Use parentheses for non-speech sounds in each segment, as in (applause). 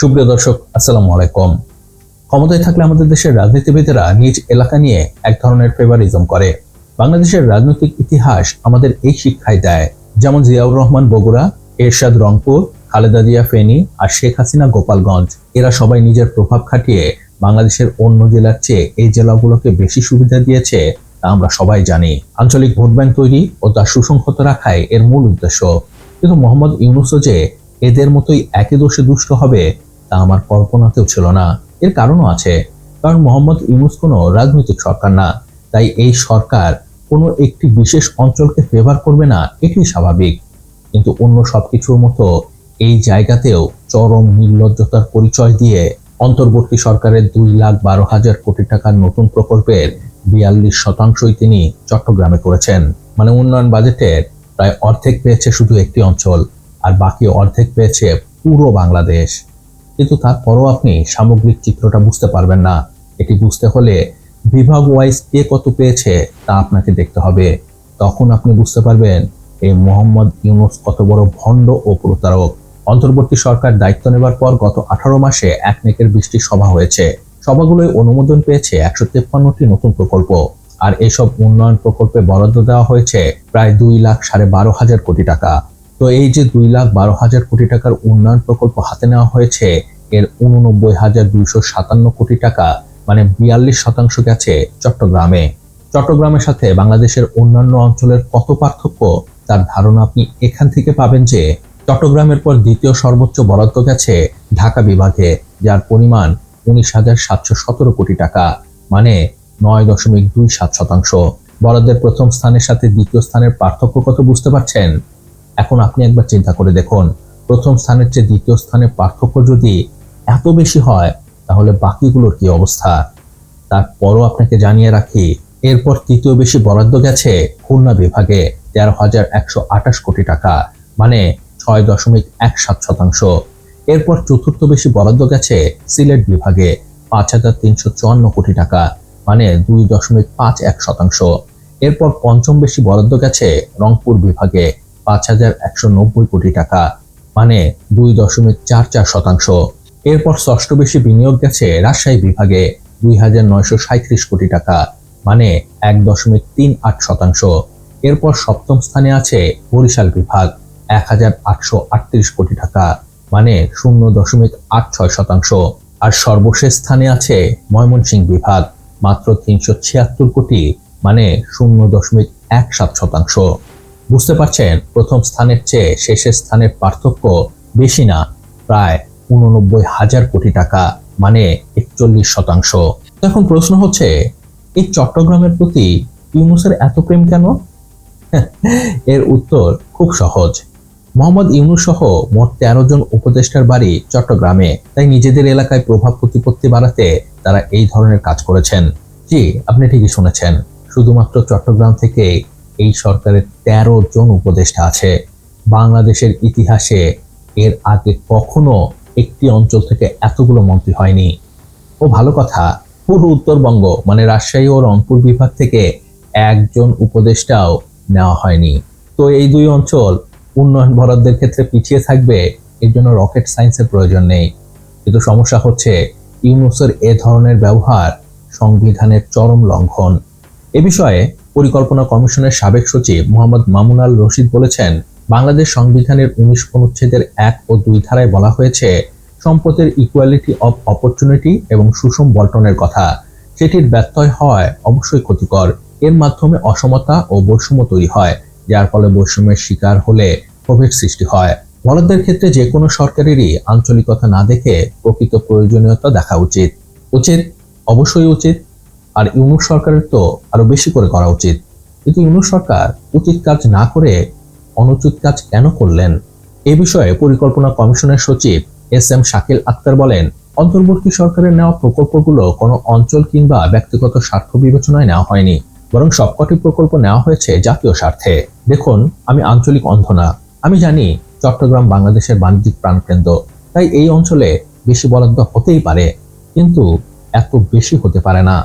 সুপ্রিয় দর্শক, আসসালামু আলাইকুম। ক্ষমতায় থাকলে আমাদের দেশের রাজনীতিবিদেরা নিজ এলাকা নিয়ে এক ধরনের ফেভারিজম করে। বাংলাদেশের রাজনৈতিক ইতিহাস আমাদের এই শিক্ষায় দেয়। যেমন জিয়াউর রহমান বগুড়া, এরশাদ রংপুর, খালেদা জিয়া ফেনী আর শেখ হাসিনা গোপালগঞ্জ। এরা সবাই নিজের প্রভাব খাটিয়ে বাংলাদেশের অন্য জেলার চেয়ে এই জেলাগুলোকে বেশি সুবিধা দিয়েছে তা আমরা সবাই জানি। আঞ্চলিক ভোট ব্যাংক তৈরি ও তা সুসংহত রাখাই এর মূল উদ্দেশ্য। কিন্তু মোহাম্মদ ইউনুসও যে এদের মতোই একই দোষে দুষ্ট হবে তা আমার কল্পনাতেও ছিল না। এর কারণও আছে, কারণ মোহাম্মদ ইউনুস কোনো রাজনৈতিক সরকার না, তাই এই সরকার কোনো একটি বিশেষ অঞ্চলকে ফেভার করবে না এটি স্বাভাবিক। কিন্তু অন্য সব কিছুর মতো এই জায়গাতেও চরম নির্লজ্জতার পরিচয় দিয়ে অন্তর্বর্তী সরকারের দুই লাখ বারো হাজার কোটি টাকার নতুন প্রকল্পের বিয়াল্লিশ শতাংশই তিনি চট্টগ্রামে করেছেন। মানে উন্নয়ন বাজেটের প্রায় অর্ধেক পেয়েছে শুধু একটি অঞ্চল, আর বাকি অর্ধেক পেয়েছে পুরো বাংলাদেশ। কিন্তু তারপরও আপনি সামগ্রিক চিত্রটা বুঝতে পারবেন না। এটি বুঝতে হলে বিভাগ ওয়াইজ কে কত পেয়েছে তা আপনাকে দেখতে হবে। তখন আপনি বুঝতে পারবেন এই মোহাম্মদ ইউনুস কত বড় ভণ্ড ও প্রতারক। অন্তর্বর্তী সরকার দায়িত্ব নেবার পর গত আঠারো মাসে এক নেকের বৃষ্টি সভা হয়েছে। সভাগুলোয় অনুমোদন পেয়েছে একশো তেপ্পান্নটি নতুন প্রকল্প। আর এসব উন্নয়ন প্রকল্পে বরাদ্দ দেওয়া হয়েছে প্রায় দুই লাখ সাড়ে বারো হাজার কোটি টাকা। তো এই যে দুই লাখ বারো হাজার কোটি টাকার উন্নয়ন প্রকল্প হাতে নেওয়া হয়েছে, এর উননব্বই হাজার দুইশো সাতান্ন কোটি টাকা মানে বিয়াল্লিশ শতাংশ গেছে চট্টগ্রামে। চট্টগ্রামের সাথে বাংলাদেশের অন্যান্য অঞ্চলের কত পার্থক্য, তার ধারণা আপনি এখান থেকে পাবেন যে, চট্টগ্রামের পর দ্বিতীয় সর্বোচ্চ বরাদ্দ গেছে ঢাকা বিভাগে, যার পরিমাণ উনিশ হাজার সাতশো সতেরো কোটি টাকা মানে নয় দশমিক দুই সাত শতাংশ। বরাদ্দের প্রথম স্থানের সাথে দ্বিতীয় স্থানের পার্থক্য কত বুঝতে পারছেন? এখন আপনি একবার চিন্তা করে দেখুন। প্রথম স্থানের চেয়ে দ্বিতীয় স্থানের পার্থক্য যদি এত বেশি হয়, তাহলে বাকিগুলোর কি অবস্থা? তারপরও আপনাকে জানিয়ে রাখি, এরপর তৃতীয় বেশি বরাদ্দ গেছে খুলনা বিভাগে তেরো হাজার একশো আঠাশ কোটি টাকা মানে ছয় দশমিক এক সাত শতাংশ। এরপর চতুর্থ বেশি বরাদ্দ গেছে সিলেট বিভাগে পাঁচ হাজার তিনশো চুয়ান্ন কোটি টাকা মানে দুই দশমিক পাঁচ এক শতাংশ। এরপর পঞ্চম বেশি বরাদ্দ গেছে রংপুর বিভাগে পাঁচ হাজার একশো নব্বই কোটি টাকা মানে দুই দশমিক চার চার শতাংশ। এরপর ষষ্ঠ বেশি বিনিয়োগ গেছে রাজশাহী বিভাগে দুই হাজার নয়শো সাঁত্রিশ কোটি টাকা মানে এক দশমিক তিন আট শতাংশ। এরপর সপ্তম স্থানে আছে বরিশাল বিভাগ, এক হাজার আটশো আটত্রিশ কোটি টাকা মানে শূন্য দশমিক আট ছয় শতাংশ। আর সর্বশেষ স্থানে আছে ময়মনসিংহ বিভাগ, মাত্র তিনশো ছিয়াত্তর কোটি মানে শূন্য দশমিক এক সাত শতাংশ। বুঝতে পারছেন? প্রথম স্থানের চেয়ে শেষের স্থানের পার্থক্য বেশি না, প্রায় উননব্বই হাজার কোটি টাকা মানে একচল্লিশ শতাংশ। এখন প্রশ্ন হচ্ছে, এই চট্টগ্রামের প্রতি ইউনুসের এত প্রেম কেন? (laughs) এর উত্তর খুব সহজ। মোহাম্মদ ইউনুস সহ মোট তেরো জন উপদেষ্টার বাড়ি চট্টগ্রামে, তাই নিজেদের এলাকায় প্রভাব প্রতিপত্তি বাড়াতে তারা এই ধরনের কাজ করেছেন। জি, আপনি ঠিকই শুনেছেন। শুধুমাত্র চট্টগ্রাম থেকে এই সরকারের তেরো জন উপদেষ্টা আছে। বাংলাদেশের ইতিহাসে এর আগে কখনো একটি অঞ্চল থেকে এতগুলো মন্ত্রী হয়নি। ও ভালো কথা পুরো উত্তরবঙ্গ মানে রাজশাহী ও রংপুর বিভাগ থেকে একজন উপদেষ্টাও নেওয়া হয়নি। তো এই দুই অঞ্চল উন্নয়ন বরাদ্দের ক্ষেত্রে পিছিয়ে থাকবে, এর জন্য রকেট সায়েন্সের প্রয়োজন নেই। কিন্তু সমস্যা হচ্ছে, ইউনুসের এ ধরনের ব্যবহার সংবিধানের চরম লঙ্ঘন। এ বিষয়ে পরিকল্পনা কমিশনের সাবেক সচিব মোহাম্মদ মামুনাল রশিদ বলেছেন, বাংলাদেশ সংবিধানের উনিশ অনুচ্ছেদের এক ও দুই ধারায় বলা হয়েছে, সম্পদের ইকুয়ালিটি অব অপরচুনিটি এবং সুষম বল্টনের কথা। সেটির ব্যত্যয় হয় অবশ্যই ক্ষতিকর, এর মাধ্যমে অসমতা ও বৈষম্য তৈরি হয়, যার ফলে বৈষম্যের শিকার হলে ক্ষোভের সৃষ্টি হয়। বরাদ্দের ক্ষেত্রে যে কোনো সরকারেরই আঞ্চলিকতা না দেখে প্রকৃত প্রয়োজনীয়তা দেখা উচিত। উচিত, অবশ্যই উচিত আর ইউনুস সরকারের তো আরও বেশি করে করা উচিত। কিন্তু ইউনুস সরকার উচিত কাজ না করে অনুচিত কাজ কেন করলেন? এ বিষয়ে পরিকল্পনা কমিশনের সচিব এস এম শাকিল আক্তার বলেন, অন্তর্বর্তী সরকারের নেওয়া প্রকল্পগুলো কোনো অঞ্চল কিংবা ব্যক্তিগত স্বার্থ বিবেচনায় নেওয়া হয়নি, বরং সবকটি প্রকল্প নেওয়া হয়েছে জাতীয় স্বার্থে। দেখুন, আমি আঞ্চলিক অন্ধ না আমি জানি চট্টগ্রাম বাংলাদেশের বাণিজ্যিক প্রাণকেন্দ্র, তাই এই অঞ্চলে বেশি বরাদ্দ হতেই পারে, কিন্তু এত বেশি হতে পারে না।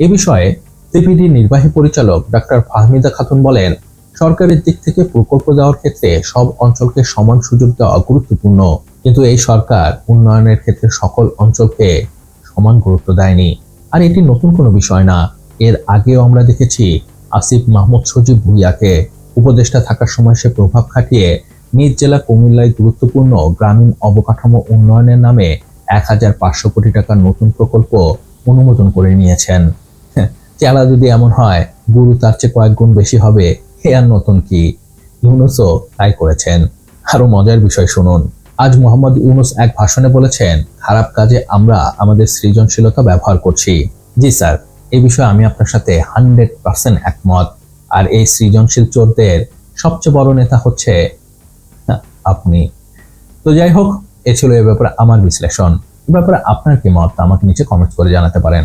এ বিষয়ে সিপিডি নির্বাহী পরিচালক ডাক্তার ফাহমিদা খাতুন বলেন, সরকারের দিক থেকে প্রকল্প দেওয়ার ক্ষেত্রে সব অঞ্চলকে সমান সুযোগ দেওয়া গুরুত্বপূর্ণ। কিন্তু এই সরকার উন্নয়নের ক্ষেত্রে সকল অঞ্চলকে সমান গুরুত্ব দেয়নি। আর এটি নতুন কোনো বিষয় না। এর আগেও আমরা দেখেছি, আসিফ মাহমুদ সজীব ভুইয়াকে উপদেষ্টা থাকার সময় সে প্রভাব খাটিয়ে নিজ জেলা কুমিল্লায় গুরুত্বপূর্ণ গ্রামীণ অবকাঠামো উন্নয়নের নামে এক হাজার পাঁচশো কোটি টাকার নতুন প্রকল্প অনুমোদন করে নিয়েছেন। চেলা যদি এমন হয়, গুরু তার চেয়ে কয়েক গুণ বেশি হবে, হে আর নতুন কি? ইউনুসও তাই করেছেন। আরও মজার বিষয় শুনুন। আজ মোহাম্মদ ইউনুস এক ভাষণে বলেছেন, খারাপ কাজে আমরা আমাদের সৃজনশীলতা ব্যবহার করছি। জি স্যার এই বিষয়ে আমি আপনার সাথে হান্ড্রেড পার্সেন্ট একমত। আর এই সৃজনশীল চোরদের সবচেয়ে বড় নেতা হচ্ছে আপনি। তো যাই হোক, এ ছিল এ ব্যাপারে আমার বিশ্লেষণ। এ ব্যাপারে আপনার কি মত? আমাকে নিচে কমেন্ট করে জানাতে পারেন।